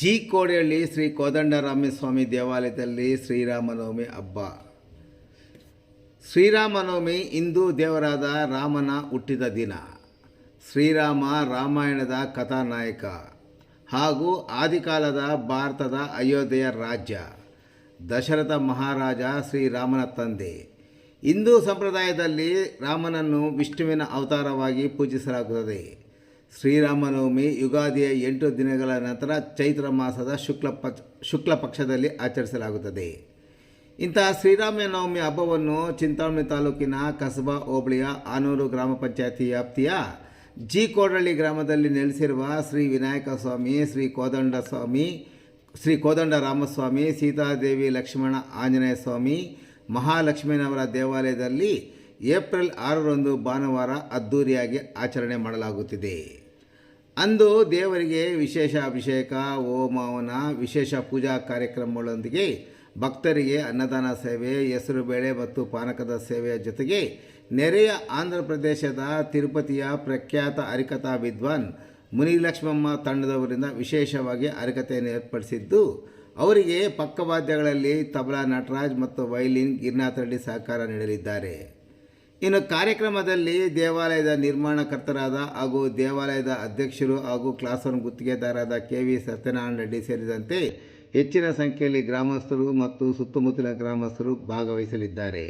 G Kodihalli Shri Kodandaramaswamy ದೇವಾಲಯದಲ್ಲಿ ಶ್ರೀರಾಮನವಮಿ ಹಬ್ಬ. ಶ್ರೀರಾಮನವಮಿ ಹಿಂದೂ ದೇವರಾದ ರಾಮನ ಹುಟ್ಟಿದ ದಿನ. ಶ್ರೀರಾಮ ರಾಮಾಯಣದ ಕಥಾನಾಯಕ ಹಾಗೂ ಆದಿಕಾಲದ ಭಾರತದ ಅಯೋಧ್ಯೆಯ ರಾಜ್ಯ. ದಶರಥ ಮಹಾರಾಜ ಶ್ರೀರಾಮನ ತಂದೆ. ಹಿಂದೂ ಸಂಪ್ರದಾಯದಲ್ಲಿ ರಾಮನನ್ನು ವಿಷ್ಣುವಿನ ಅವತಾರವಾಗಿ ಪೂಜಿಸಲಾಗುತ್ತದೆ. ಶ್ರೀರಾಮನವಮಿ ಯುಗಾದಿಯ ಎಂಟು ದಿನಗಳ ನಂತರ ಚೈತ್ರ ಮಾಸದ ಶುಕ್ಲ ಪಕ್ಷ, ಶುಕ್ಲ ಪಕ್ಷದಲ್ಲಿ ಆಚರಿಸಲಾಗುತ್ತದೆ. ಇಂತಹ ಶ್ರೀರಾಮನವಮಿ ಹಬ್ಬವನ್ನು ಚಿಂತಾಮಣಿ ತಾಲೂಕಿನ ಕಸಬಾ ಹೋಬಳಿಯ ಆನೂರು ಗ್ರಾಮ ಪಂಚಾಯತಿ ವ್ಯಾಪ್ತಿಯ ಜಿ ಕೋಡಳ್ಳಿ ಗ್ರಾಮದಲ್ಲಿ ನೆಲೆಸಿರುವ ಶ್ರೀ ವಿನಾಯಕ ಸ್ವಾಮಿ, ಶ್ರೀ ಕೋದಂಡ ಸ್ವಾಮಿ, ಶ್ರೀ ಕೋದಂಡ ರಾಮಸ್ವಾಮಿ, ಸೀತಾದೇವಿ ಲಕ್ಷ್ಮಣ ಆಂಜನೇಯ ಸ್ವಾಮಿ, ಮಹಾಲಕ್ಷ್ಮೀನವರ ದೇವಾಲಯದಲ್ಲಿ ಏಪ್ರಿಲ್ ಆರರಂದು ಭಾನುವಾರ ಅದ್ಧೂರಿಯಾಗಿ ಆಚರಣೆ ಮಾಡಲಾಗುತ್ತಿದೆ. ಅಂದು ದೇವರಿಗೆ ವಿಶೇಷ ಅಭಿಷೇಕ ಹೋಮವನ ವಿಶೇಷ ಪೂಜಾ ಕಾರ್ಯಕ್ರಮಗಳೊಂದಿಗೆ ಭಕ್ತರಿಗೆ ಅನ್ನದಾನ ಸೇವೆ, ಹೆಸರು ಬೇಳೆ ಮತ್ತು ಪಾನಕದ ಸೇವೆಯ ಜೊತೆಗೆ ನೆರೆಯ ಆಂಧ್ರ ಪ್ರದೇಶದ ತಿರುಪತಿಯ ಪ್ರಖ್ಯಾತ ಹರಿಕಥಾ ವಿದ್ವಾನ್ ಮುನಿಲಕ್ಷ್ಮಮ್ಮ ತಂಡದವರಿಂದ ವಿಶೇಷವಾಗಿ ಹರಿಕತೆಯನ್ನು ಏರ್ಪಡಿಸಿದ್ದು, ಅವರಿಗೆ ಪಕ್ಕವಾದ್ಯಗಳಲ್ಲಿ ತಬಲಾ ನಟರಾಜ್ ಮತ್ತು ವೈಲಿನ್ ಗಿರ್ನಾಥ್ ರೆಡ್ಡಿ ಸಹಕಾರ ನೀಡಲಿದ್ದಾರೆ. ಇನ್ನು ಕಾರ್ಯಕ್ರಮದಲ್ಲಿ ದೇವಾಲಯದ ನಿರ್ಮಾಣಕರ್ತರಾದ ಹಾಗೂ ದೇವಾಲಯದ ಅಧ್ಯಕ್ಷರು ಹಾಗೂ ಕ್ಲಾಸ್ ಒನ್ ಗುತ್ತಿಗೆದಾರರಾದ ಕೆ ವಿ ಸತ್ಯನಾರಾಯಣ ರೆಡ್ಡಿ ಸೇರಿದಂತೆ ಹೆಚ್ಚಿನ ಸಂಖ್ಯೆಯಲ್ಲಿ ಗ್ರಾಮಸ್ಥರು ಮತ್ತು ಸುತ್ತಮುತ್ತಲಿನ ಗ್ರಾಮಸ್ಥರು ಭಾಗವಹಿಸಲಿದ್ದಾರೆ.